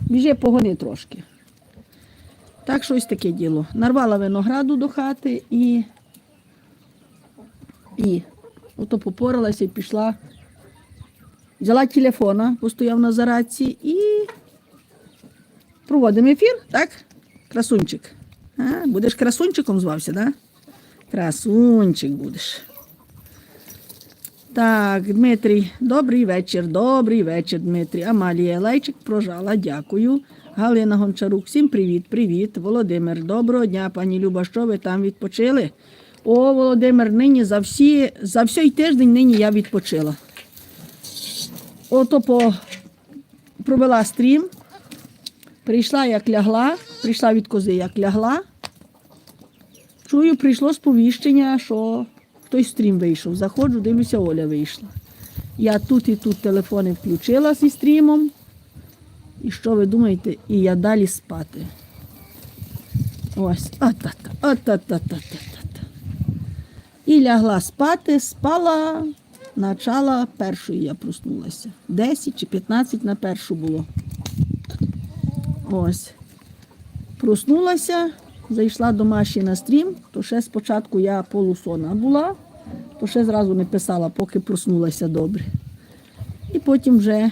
Біжи погони трошки. Так що ось таке діло. Нарвала винограду до хати і, і ото попоралася і пішла. Взяла телефона, постояв на зарадці і проводимо ефір, так? Красунчик. А, будеш красунчиком звався, так? Да? Красунчик будеш. Так, Дмитрій, добрий вечір, добрий вечір, Дмитрій. Амалія Лейчик прожала, дякую. Галина Гончарук, всім привіт, привіт. Володимир, доброго дня, пані Люба, що ви там відпочили? О, Володимир, нині за всі, за всій тиждень нині я відпочила. Ото по, провела стрім, прийшла, як лягла, прийшла від кози, як лягла. Чую, прийшло сповіщення, що в стрім вийшов. Заходжу, дивлюся, Оля вийшла. Я тут і тут телефони включила зі стрімом. І що ви думаєте? І я далі спати. Ось, от-та-та, от-та-та-та-та-та. І лягла спати, спала, начала першої я проснулася. 10 чи 15 на першу було. Ось. Проснулася, зайшла до Маші на стрім, то ще спочатку я полусона була, то ще зразу не писала, поки проснулася добре. І потім вже.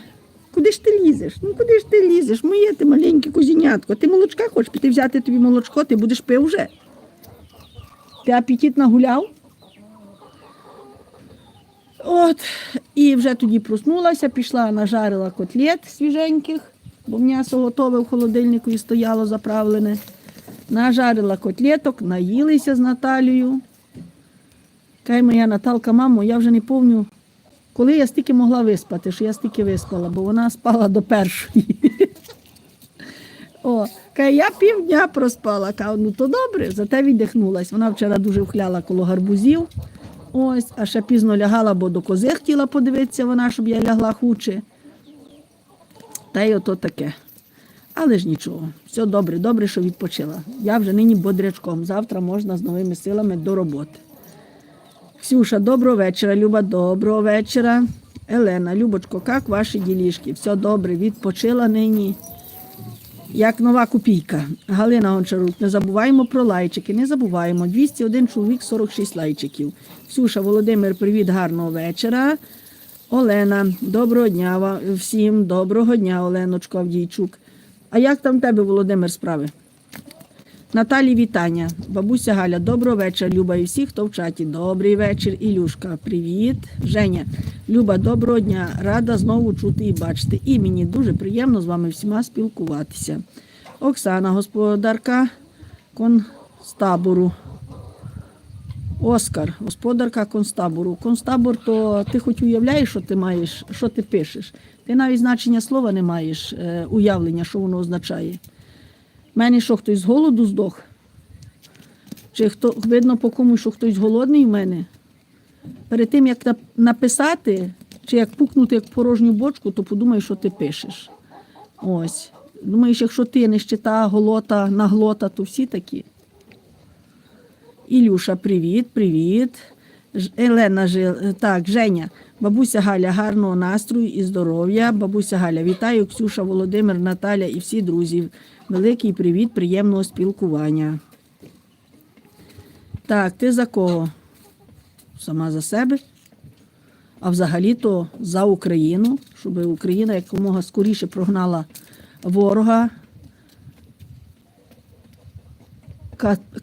Куди ж ти лізеш? Ну куди ж ти лізеш? Моє ти маленьке козінятко. Ти молочка хочеш піти взяти тобі молочко, ти будеш пив вже. Ти апетит нагуляв? От, і вже тоді проснулася, пішла, нажарила котлет свіженьких, бо м'ясо готове в холодильнику і стояло заправлене. Нажарила котлеток, наїлися з Наталією. Кай моя Наталка, мамо, я вже не пам'ятаю, коли я стільки могла виспати, що я стільки виспала, бо вона спала до першої. О, каже, я півдня проспала. Кажу, ну то добре, зате віддихнулась. Вона вчора дуже вхляла коло гарбузів. Ось, а ще пізно лягала, бо до кози хотіла подивитися вона, щоб я лягла хуче. Та й ото таке. Але ж нічого, все добре, добре, що відпочила. Я вже нині бодрячком. Завтра можна з новими силами до роботи. Ксюша, доброго вечора. Люба, доброго вечора. Елена, Любочко, як ваші ділішки? Все добре, відпочила нині. Як нова копійка. Галина Гончарук, не забуваємо про лайчики, не забуваємо. 201 чоловік, 46 лайчиків. Ксюша, Володимир, привіт, гарного вечора. Олена, доброго дня всім, доброго дня, Оленочко Авдійчук. А як там в тебе, Володимир, справи? Наталі, вітання. Бабуся Галя, доброго вечора, Люба і всі, хто в чаті. Добрий вечір. Ілюшка, привіт. Женя, Люба, доброго дня. Рада знову чути і бачити. І мені дуже приємно з вами всіма спілкуватися. Оксана, господарка констабору. Оскар, господарка констабору. Констабор, то ти хоч уявляєш, що ти маєш, що ти пишеш. Ти навіть значення слова не маєш е, уявлення, що воно означає. В мене що хтось з голоду здох? Чи хто видно по комусь, що хтось голодний в мене? Перед тим, як написати, чи як пукнути як порожню бочку, то подумай, що ти пишеш. Ось. Думаєш, якщо ти не щита, голота, наглота, то всі такі. Ілюша, привіт, привіт. Елена Жил, так, Женя, бабуся Галя, гарного настрою і здоров'я. Бабуся Галя, вітаю, Ксюша, Володимир, Наталя і всі друзі. Великий привіт, приємного спілкування. Так, ти за кого? Сама за себе. А взагалі-то за Україну, щоб Україна якомога скоріше прогнала ворога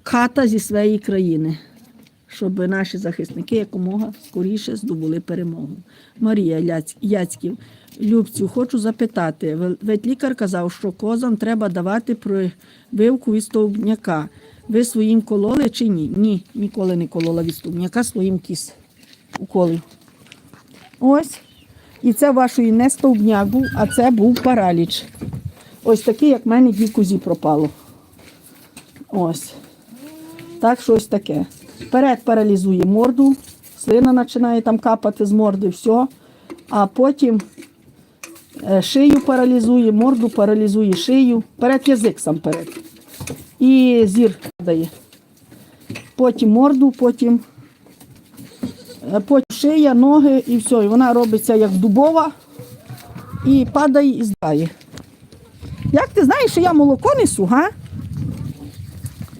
ката зі своєї країни, щоб наші захисники якомога скоріше здобули перемогу. Марія Яцьків, Любцю, хочу запитати. ви- Ветлікар казав, що козам треба давати прививку від стовбняка. Ви своїм кололи чи ні? Ні, ніколи не колола від стовбняка своїм кіс уколів. Ось. І це вашої не стовбняк був, а це був параліч. Ось такий, як в мене дві козі пропало. Ось. Так, щось таке. Вперед паралізує морду, слина починає там капати з морди, все. А потім е, шию паралізує, морду паралізує шию. Вперед язик сам перед. І зір дає. Потім морду, потім, е, потім шия, ноги і все. І вона робиться як дубова. і падає і здає. Як ти знаєш, що я молоко несу, га?